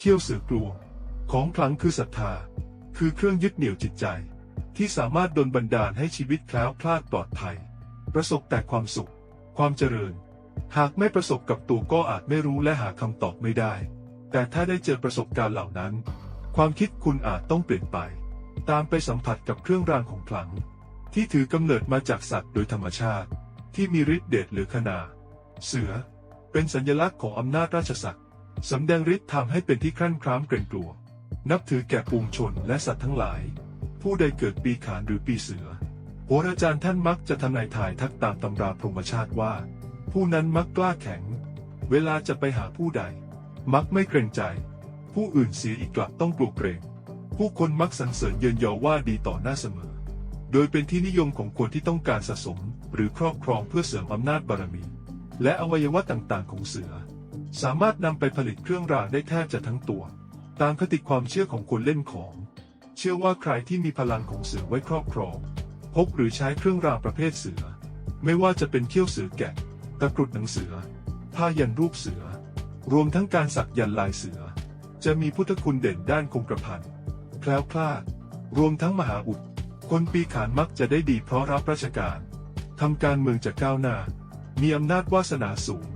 เขี้ยวเสือกลวง ของขลังคือศรัทธา คือเครื่องยึดเหนี่ยวจิตใจ ที่สามารถดลบันดาลให้ชีวิตแคล้วคลาดปลอดภัย ประสบแต่ความสุข ความเจริญ หากไม่ประสบกับตัวก็อาจไม่รู้และหาคำตอบไม่ได้ แต่ถ้าได้เจอประสบการณ์เหล่านั้น ความคิดคุณอาจต้องเปลี่ยนไป ตามไปสัมผัสกับเครื่องรางของขลัง ที่ถือกำเนิดมาจากสัตว์โดยธรรมชาติ ที่มีฤทธิ์เดชหรือขนา เสือ เป็นสัญลักษณ์ของอำนาจราชศักดิ์ สำแดงฤทธิ์ทำให้เป็นที่ครั่นคร้ามเกรงกลัว นับถือแก่ปวงชนและสัตว์ทั้งหลาย ผู้ใดเกิดปีขานหรือปีเสือโหราจารย์ท่านมักจะทำนายทายทักตามตำราพรหมชาติว่า ผู้นั้นมักกล้าแข็ง เวลาจะไปหาผู้ใด มักไม่เกรงใจ ผู้อื่นเสียอีกกลับต้องกลัวเกรง ผู้คนมักสรรเสริญเยินยอว่าดีต่อหน้าเสมอ โดยเป็นที่นิยมของคนที่ต้องการสะสม หรือครอบครองเพื่อเสริมอำนาจบารมี และอวัยวะต่างๆของเสือ สามารถนำไปผลิตเครื่องรางได้แทบจะทั้งตัว ตามคติความเชื่อของคนเล่นของ เชื่อว่าใครที่มีพลังของเสือไว้ครอบครองพกหรือใช้เครื่องรางประเภทเสือ ไม่ว่าจะเป็นเขี้ยวเสือแกะ ตะกรุดหนังเสือ ผ้ายันรูปเสือ รวมทั้งการสักยันลายเสือ จะมีพุทธคุณเด่นด้านคงกระพันแคล้วคลาด รวมทั้งมหาอุด คนปีขานมักจะได้ดีเพราะรับราชการทำการเมืองจะก้าวหน้า มีอำนาจวาสนาสูง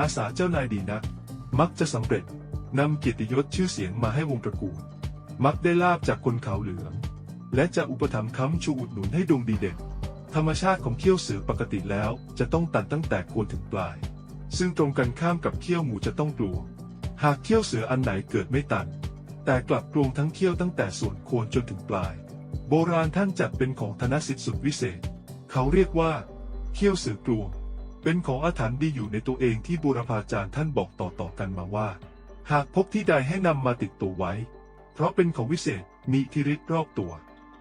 อาสาเจ้านายดีนัก มักจะสำเร็จนำเกียรติยศชื่อเสียงมาให้วงตระกูล มักได้ลาบจากคนเขาเหลือง และจะอุปถัมภ์ค้ำชูอุดหนุนให้ดวงดีเด่นธรรมชาติของเขี้ยวเสือปกติแล้วจะต้องตัดตั้งแต่โคนถึงปลาย ซึ่งตรงกันข้ามกับเขี้ยวหมูจะต้องกลัวหากเขี้ยวเสืออันไหนเกิดไม่ตัน แต่กลับกลวงทั้งเขี้ยวตั้งแต่ส่วนโคนจนถึงปลาย โบราณท่านจัดเป็นของธนสิทธิ์สุดวิเศษ เขาเรียกว่า เขี้ยวเสือกลวง เป็นของอาถรรพ์ดีอยู่ในตัวเองที่บูรพาจารย์ท่านบอกต่อๆกันมาว่า หากพบที่ใดให้นำมาติดตัวไว้ เพราะเป็นของวิเศษมีอิทธิฤทธิ์รอบตัว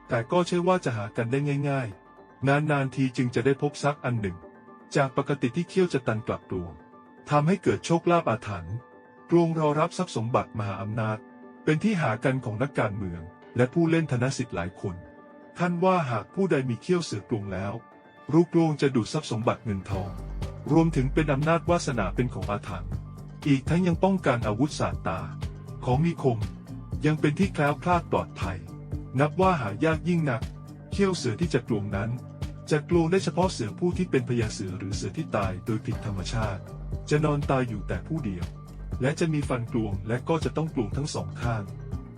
แต่ก็ใช่ว่าจะหากันได้ง่าย ๆ นานๆทีจึงจะได้พบซักอันหนึ่ง จากปกติที่เขี้ยวจะตันกลับกลวงทำให้เกิดโชคลาภอาถรรพ์กลวงรอรับทรัพย์สมบัติมหาอำนาจ เป็นที่หากันของนักการเมือง และผู้เล่นธนสิทธิ์หลายคน ท่านว่าหากผู้ใดมีเขี้ยวเสือกลวงแล้ว รูกลวงจะดูดทรัพย์สมบัติเงินทอง รวมถึงเป็นอำนาจวาสนาเป็นของอาถรรพ์อีกทั้งยังป้องกันอาวุธสาตา ของมีคม ยังเป็นที่แคล้วคลาดปลอดภัย นับว่าหายากยิ่งนัก เขี้ยวเสือที่จะกลวงนั้น จะกลวงได้เฉพาะเสือผู้ที่เป็นพญาเสือหรือเสือที่ตายโดยผิดธรรมชาติ จะนอนตายอยู่แต่ผู้เดียว และจะมีฟันกลวงและก็จะต้องกลวงทั้งสองข้าง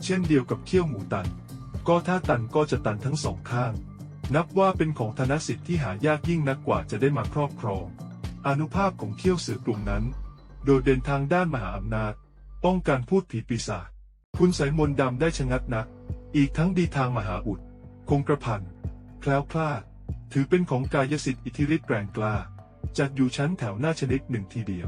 เช่นเดียวกับเขี้ยวหมูตัน ก็ถ้าตันก็จะตันทั้งสองข้าง นับว่าเป็นของธนสิทธิ์ที่หายากยิ่งนักกว่าจะได้มาครอบครอง อานุภาพของเขี้ยวเสือกลุ่มนั้น โดดเด่นทางด้านมหาอำนาจ ป้องกันพูดผีปีศาจคุณใสยมนต์ดำได้ชะงักนัก อีกทั้งดีทางมหาอุด คงกระพันแคล้วคลาด ถือเป็นของกายสิทธิ์อิทธิฤทธิ์แรงกล้าจัดอยู่ชั้นแถวหน้าชนิดหนึ่งทีเดียว